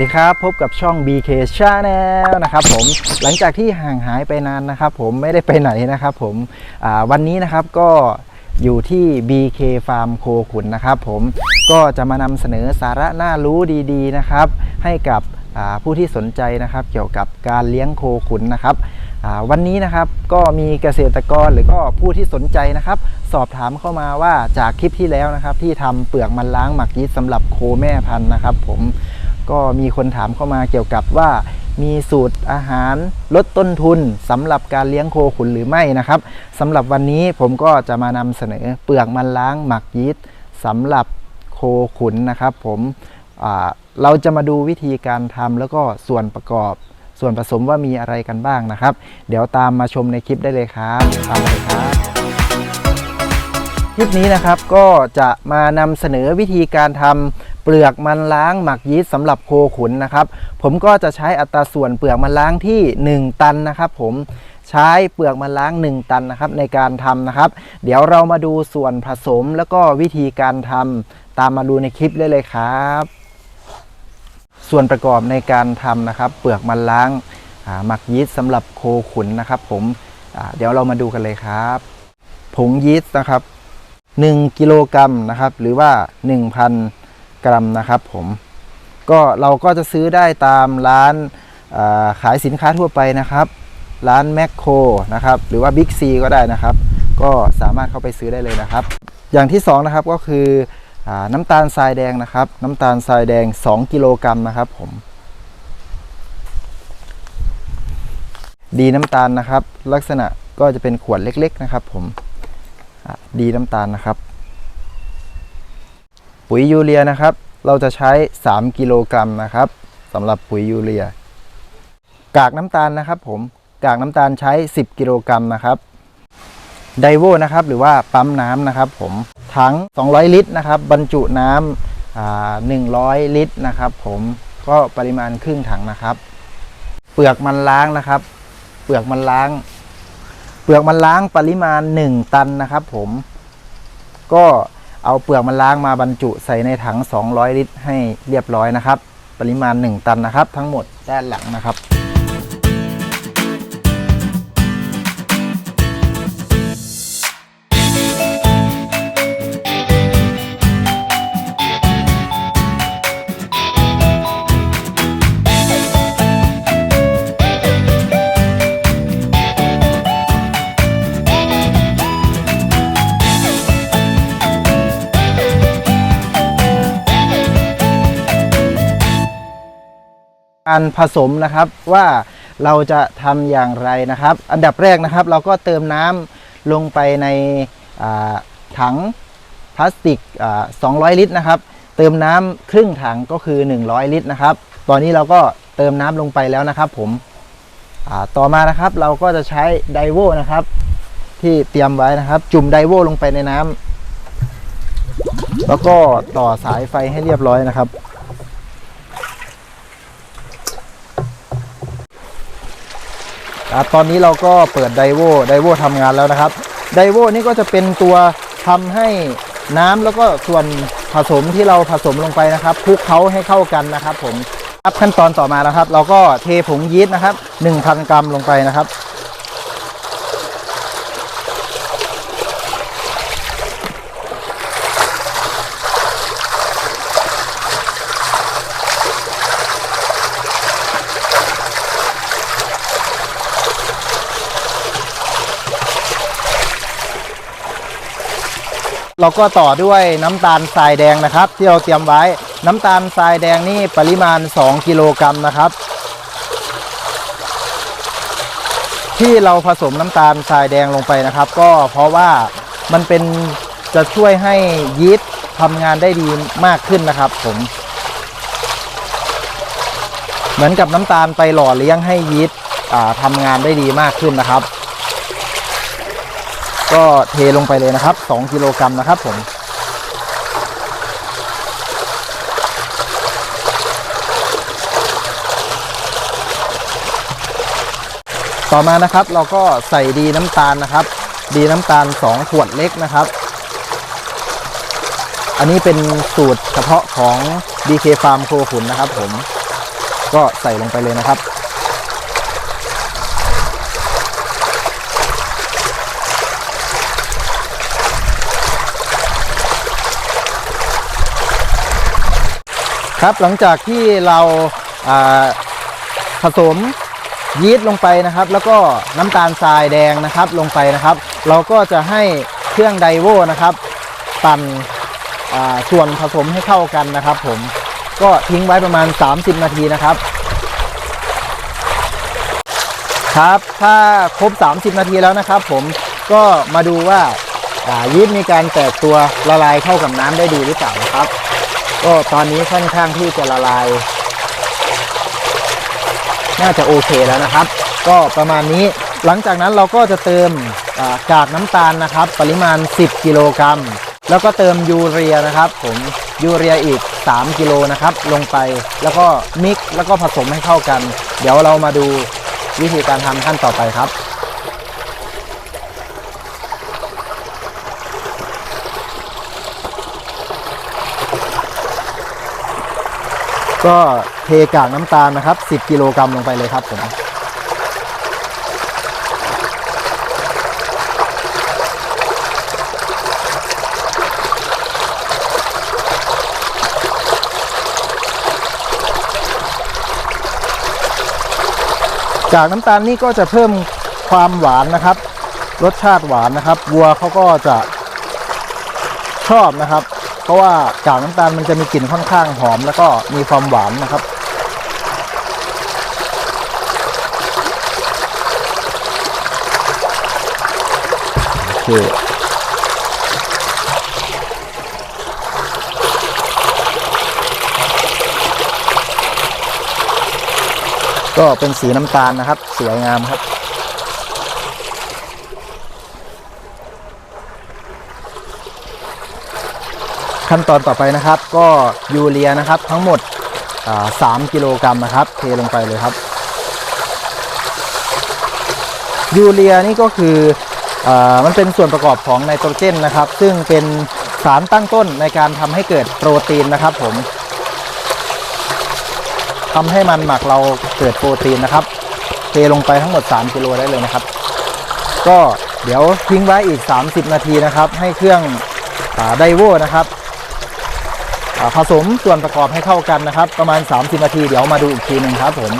วัสดีครับพบกับช่อง BK Channel นะครับผมหลังจากที่ห่างหายไปนานนะครับผมไม่ได้ไปไหนนะครับผมวันนี้นะครับก็อยู่ที่ BK Farm โคขุนนะครับผมก็จะมานำเสนอสาระน่ารู้ดีๆนะครับ ให้กับผู้ที่สนใจนะครับ เกี่ยวกับการเลี้ยงโคขุนนะครับวันนี้นะครับก็มีเกษตรกรหรือก็ผู้ที่สนใจนะครับ สอบถามเข้ามาว่าจากคลิปที่แล้วนะครับ ที่ทำเปลือกมันล้างหมักยีสต์สำหรับโคแม่พันธุ์นะครับ ผม ก็มีคนถามเข้ามาเกี่ยวกับว่ามีสูตรอาหารลดต้นทุนสำหรับการเลี้ยงโคขุนหรือไม่นะครับสำหรับวันนี้ผมก็จะมานำเสนอเปลือกมันล้างหมักยีสต์สำหรับโคขุนนะครับ ผมเราจะมาดูวิธีการทำแล้วก็ส่วนประกอบ ส่วนผสมว่ามีอะไรกันบ้างนะครับ เดี๋ยวตามมาชมในคลิปได้เลยครับตามมาเลยครับคลิปนี้นะครับก็จะมานำเสนอวิธีการทำ เปลือกมันล้างหมักยีสต์สำหรับโคขุนนะครับ ผมก็จะใช้อัตราส่วนเปลือกมันล้างที่ 1 ตันนะครับผมใช้เปลือกมันล้าง 1 ตันนะครับในการทำนะครับ เดี๋ยวเรามาดูส่วนผสมแล้วก็วิธีการทำตามมาดูในคลิปได้เลยครับ ส่วนประกอบในการทำนะครับ เปลือกมันล้างหมักยีสต์สำหรับโคขุนนะครับ ผมเดี๋ยวเรามาดูกันเลยครับผงยีสต์นะครับ 1 กิโลกรัมนะครับ หรือว่า 1,000 กรัมนะครับผมก็เราก็จะซื้อได้ตามร้านขายสินค้าทั่วไปนะครับ ร้านแมคโครนะครับหรือว่าบิ๊กซีก็ได้นะครับ ก็สามารถเข้าไปซื้อได้เลยนะครับ อย่างที่2นะครับก็คืออน้ำตาลทรายแดงนะครับ น้ำตาลทรายแดง 2 กิโลกรัมนะครับผมดีน้ำตาลนะครับ ลักษณะก็จะเป็นขวดเล็ก ๆ นะครับ ผมดีน้ำตาลนะครับ ปุ๋ยยูเรียนะครับ เราจะใช้ 3 กิโลกรัมนะครับสำหรับปุ๋ยยูเรีย กากน้ำตาลนะครับ ผมกากน้ำตาลใช้ 10 กิโลกรัมนะครับไดโวนะครับหรือว่าปั๊มน้ำนะครับ ผมถัง 200 ลิตรนะครับ บรรจุน้ำอ่า100ลิตรนะครับ ผมก็ปริมาณครึ่งถังนะครับ เปลือกมันล้างนะครับ เปลือกมันล้าง เปลือกมันล้างปริมาณ 1 ตันนะครับ ผมก็ เอาเปลือกมันล้างมาบรรจุใส่ในถัง 200 ลิตร ให้เรียบร้อยนะครับ ปริมาณ 1 ตันนะครับ ทั้งหมดด้านหลังนะครับ การผสมนะครับว่าเราจะทำอย่างไรนะครับ อันดับแรกนะครับ เราก็เติมน้ำลงไปในถังพลาสติก 200 ลิตรนะครับ เติมน้ำครึ่งถังก็คือ 100 ลิตรนะครับ ตอนนี้เราก็เติมน้ำลงไปแล้วนะครับ ผมต่อมานะครับเราก็จะใช้ไดโวนะครับ ที่เตรียมไว้นะครับ จุ่มไดโวลงไปในน้ำแล้วก็ต่อสายไฟให้เรียบร้อยนะครับ ครับตอนนี้เราก็เปิดไดโวไดโวทำงานแล้วนะครับไดโวนี่ก็จะเป็นตัวทำให้น้ำแล้วก็ส่วนผสมที่เราผสมลงไปนะครับคลุกเคล้าให้เข้ากันนะครับ ผมครับขั้นตอนต่อมานะครับ เราก็เทผงยีสต์นะครับ 1,000 กรัมลงไปนะครับ เราก็ต่อด้วยน้ำตาลทรายแดงนะครับ ที่เราเตรียมไว้น้ำตาลทรายแดงนี่ปริมาณ 2 กิโลกรัมนะครับ ที่เราผสมน้ำตาลทรายแดงลงไปนะครับ ก็เพราะว่ามันเป็นจะช่วยให้ยีสต์ทำงานได้ดีมากขึ้นนะครับผม เหมือนกับน้ำตาลไปหล่อเลี้ยงให้ยีสต์ทำงานได้ดีมากขึ้นนะครับ ก็เทลงไปเลยนะครับ 2 กิโลกรัมนะครับผม ต่อมานะครับเราก็ใส่ดีน้ำตาลนะครับ ดีน้ำตาล 2 ขวดเล็กนะครับ อันนี้เป็นสูตรเฉพาะของ DK Farm โคขุนนะครับผม ก็ใส่ลงไปเลยนะครับ ครับหลังจากที่เราาผสมยีสต์ลงไปนะครับ แล้วก็น้ำตาลทรายแดงนะครับลงไปนะครับ เราก็จะให้เครื่องไดโวนะครับปั่นส่วนผสมให้เข้ากันนะครับ ผมก็ทิ้งไว้ประมาณ 30 นาทีนะครับ ครับถ้าครบ 30 นาทีแล้วนะครับ ผมก็มาดูว่ายีสต์มีการแตกตัวละลายเข้ากับน้ำได้ดีหรือเปล่านะครับ ก็ตอนนี้ค่อนข้างที่จะละลาย น่าจะโอเคแล้วนะครับ ก็ประมาณนี้หลังจากนั้นเราก็จะเติมกากน้ำตาลนะครับ ปริมาณ 10 กิโลกรัม แล้วก็เติมยูเรียนะครับ ผมยูเรียอีก 3 กิโลนะครับ ลงไปแล้วก็มิกซ์แล้วก็ผสมให้เข้ากัน เดี๋ยวเรามาดูวิธีการทำขั้นต่อไปครับ ก็เทกากน้ำตาลนะครับ 10 กิโลกรัมลงไปเลยครับผมจากน้ำตาลนี่ก็จะเพิ่มความหวานนะครับ รสชาติหวานนะครับ วัวเขาก็จะชอบนะครับ ราะว่ากากน้ำตาลมันจะมีกลิ่นค่อนข้างหอม แล้วก็มีความหวานนะครับ โอเคก็เป็นสีน้ำตาลนะครับ สวยงามครับ ขั้นตอนต่อไปนะครับ ก็ยูเรียนะครับทั้งหมดอ่า3กิโลกรัมนะครับ เทลงไปเลยครับ ยูเรียนี่ก็คืออมันเป็นส่วนประกอบของไนโตรเจนนะครับ ซึ่งเป็นสารตั้งต้นในการทำให้เกิดโปรตีนนะครับผมทำให้มันหมักเราเกิดโปรตีนนะครับ เทลงไปทั้งหมด 3 กิโลได้เลยนะครับ ก็เดี๋ยวทิ้งไว้อีก 30 นาทีนะครับ ให้เครื่องไดโวนะครับ ผสมส่วนประกอบให้เข้ากันนะครับ ประมาณ 30 นาทีเดี๋ยวมาดูอีกทีหนึ่งครับผม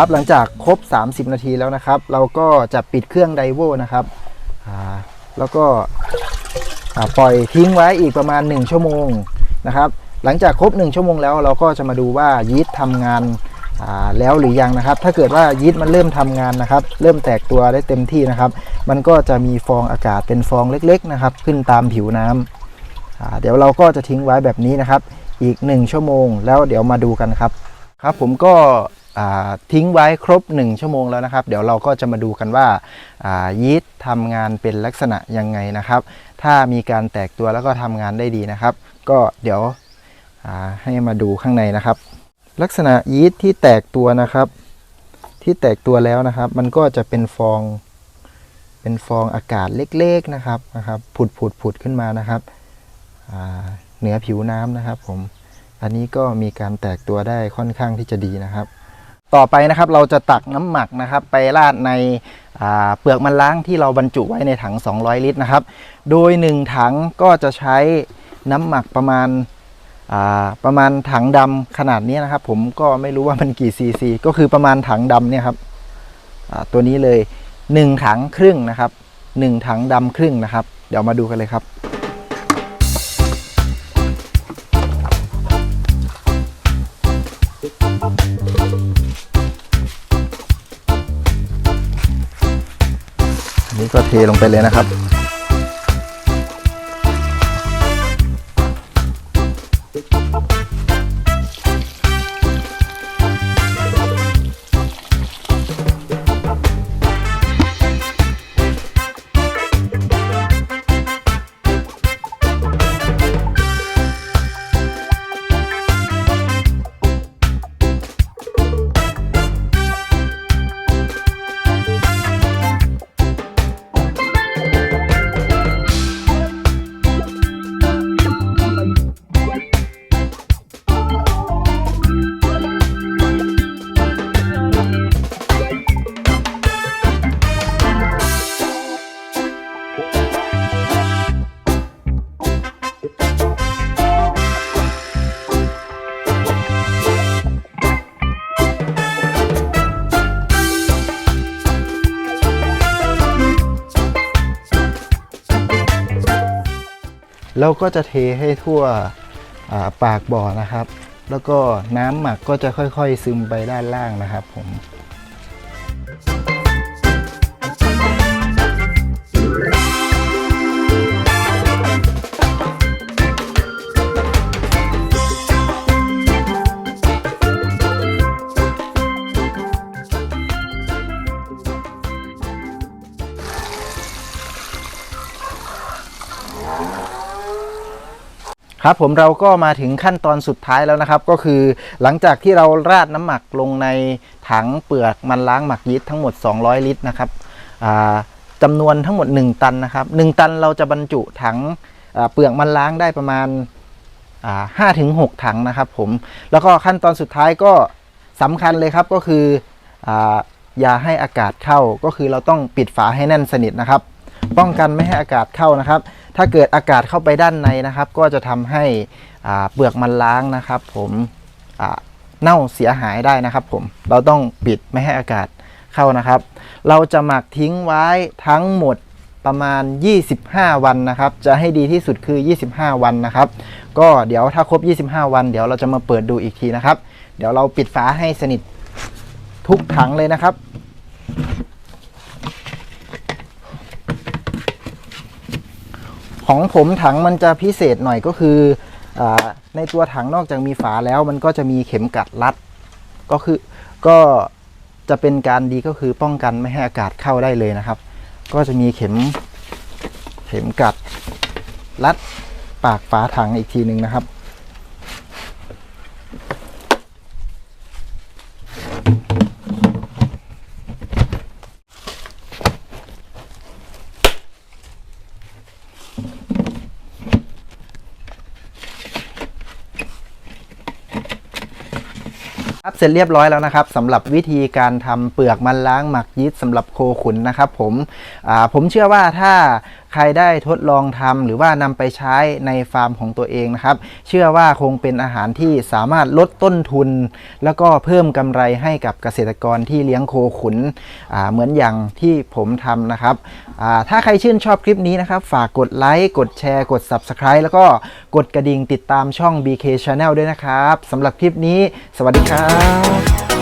ครับหลังจากครบ 30 นาทีแล้วนะครับ เราก็จะปิดเครื่องไดโวนะครับอ่าแล้วก็ปล่อยทิ้งไว้อีกประมาณ 1 ชั่วโมงนะครับ หลังจากครบ 1 ชั่วโมงแล้วเราก็จะมาดูว่ายีสต์ทำงานอ่าแล้วหรือยังนะครับ ถ้าเกิดว่ายีสต์มันเริ่มทำงานนะครับ เริ่มแตกตัวได้เต็มที่นะครับ มันก็จะมีฟองอากาศเป็นฟองเล็กๆนะครับ ขึ้นตามผิวน้ำอ่าเดี๋ยวเราก็จะทิ้งไว้แบบนี้นะครับ อีก 1 ชั่วโมง แล้วเดี๋ยวมาดูกันครับ ครับผมก็ ทิ้งไว้ครบ 1 ชั่วโมงแล้วนะครับ เดี๋ยวเราก็จะมาดูกันว่าายีสต์ทำงานเป็นลักษณะยังไงนะครับ ถ้ามีการแตกตัวแล้วก็ทำงานได้ดีนะครับ ก็เดี๋ยวให้มาดูข้างในนะครับ ลักษณะยีสต์ที่แตกตัวนะครับ ที่แตกตัวแล้วนะครับ มันก็จะเป็นฟองเป็นฟองอากาศเล็กๆนะครับนะครับผุดผุดผุดขึ้นมานะครับเหนือผิวน้ำนะครับ ผมอันนี้ก็มีการแตกตัวได้ค่อนข้างที่จะดีนะครับ ต่อไปนะครับเราจะตักน้ำหมักนะครับ ไปราดในเปลือกมันล้างที่เราบรรจุไว้ในถัง 200 ลิตรนะครับ โดย 1 ถังก็จะใช้น้ำหมักประมาณาประมาณถังดำขนาดนี้นะครับ ผมก็ไม่รู้ว่ามันกี่ซีซีก็คือประมาณถังดำเนี่ยครับตัวนี้เลย 1 ถังครึ่งนะครับ 1 ถังดำครึ่งนะครับ เดี๋ยวมาดูกันเลยครับ นี้ก็เทลงไปเลยนะครับ แล้วก็จะเทให้ทั่วปากบ่อนะครับ แล้วก็น้ำหมักก็จะค่อยๆซึมไปด้านล่างนะครับผม ครับผมเราก็มาถึงขั้นตอนสุดท้ายแล้วนะครับ ก็คือหลังจากที่เราราดน้ำหมักลงในถังเปลือกมันล้างหมักยีสต์ทั้งหมด 200 ลิตรนะครับจำานวนทั้งหมด 1 ตันนะครับ1ตันเราจะบรรจุถังเปลือกมันล้างได้ประมาณห้าถึงหกถังนะครับผมแล้วก็ขั้นตอนสุดท้ายก็สำคัญเลยครับก็คืออย่าให้อากาศเข้าก็คือเราต้องปิดฝาให้แน่นสนิทนะครับ ป้องกันไม่ให้อากาศเข้านะครับ ถ้าเกิดอากาศเข้าไปด้านในนะครับ ก็จะทำให้เปลือกมันล้างนะครับ ผมเน่าเสียหายได้นะครับ ผมเราต้องปิดไม่ให้อากาศเข้านะครับ เราจะหมักทิ้งไว้ทั้งหมดประมาณ 25 วันนะครับ จะให้ดีที่สุดคือ 25 วันนะครับ ก็เดี๋ยวถ้าครบ 25 วัน เดี๋ยวเราจะมาเปิดดูอีกทีนะครับ เดี๋ยวเราปิดฝาให้สนิททุกถังเลยนะครับ ของผมถังมันจะพิเศษหน่อยก็คืออในตัวถังนอกจากมีฝาแล้ว มันก็จะมีเข็มกัดรัด ก็คือก็จะเป็นการดีก็คือป้องกันไม่ให้อากาศเข้าได้เลยนะครับ ก็จะมีเข็มเข็มกัดรัดปากฝาถังอีกทีหนึ่งนะครับ ครับเสร็จเรียบร้อยแล้วนะครับสำหรับวิธีการทำเปลือกมันล้างหมักยีสต์สำหรับโคขุนนะครับผมผมเชื่อว่าถ้าใครได้ทดลองทำหรือว่านำไปใช้ในฟาร์มของตัวเองนะครับ เชื่อว่าคงเป็นอาหารที่สามารถลดต้นทุน แล้วก็เพิ่มกำไรให้กับเกษตรกรที่เลี้ยงโคขุนเหมือนอย่างที่ผมทำนะครับถ้าใครชื่นชอบคลิปนี้นะครับ ฝากกดไลค์กดแชร์กด Subscribe แล้วก็กดกระดิ่งติดตามช่อง BK Channel ด้วยนะครับสำหรับคลิปนี้ สวัสดีครับ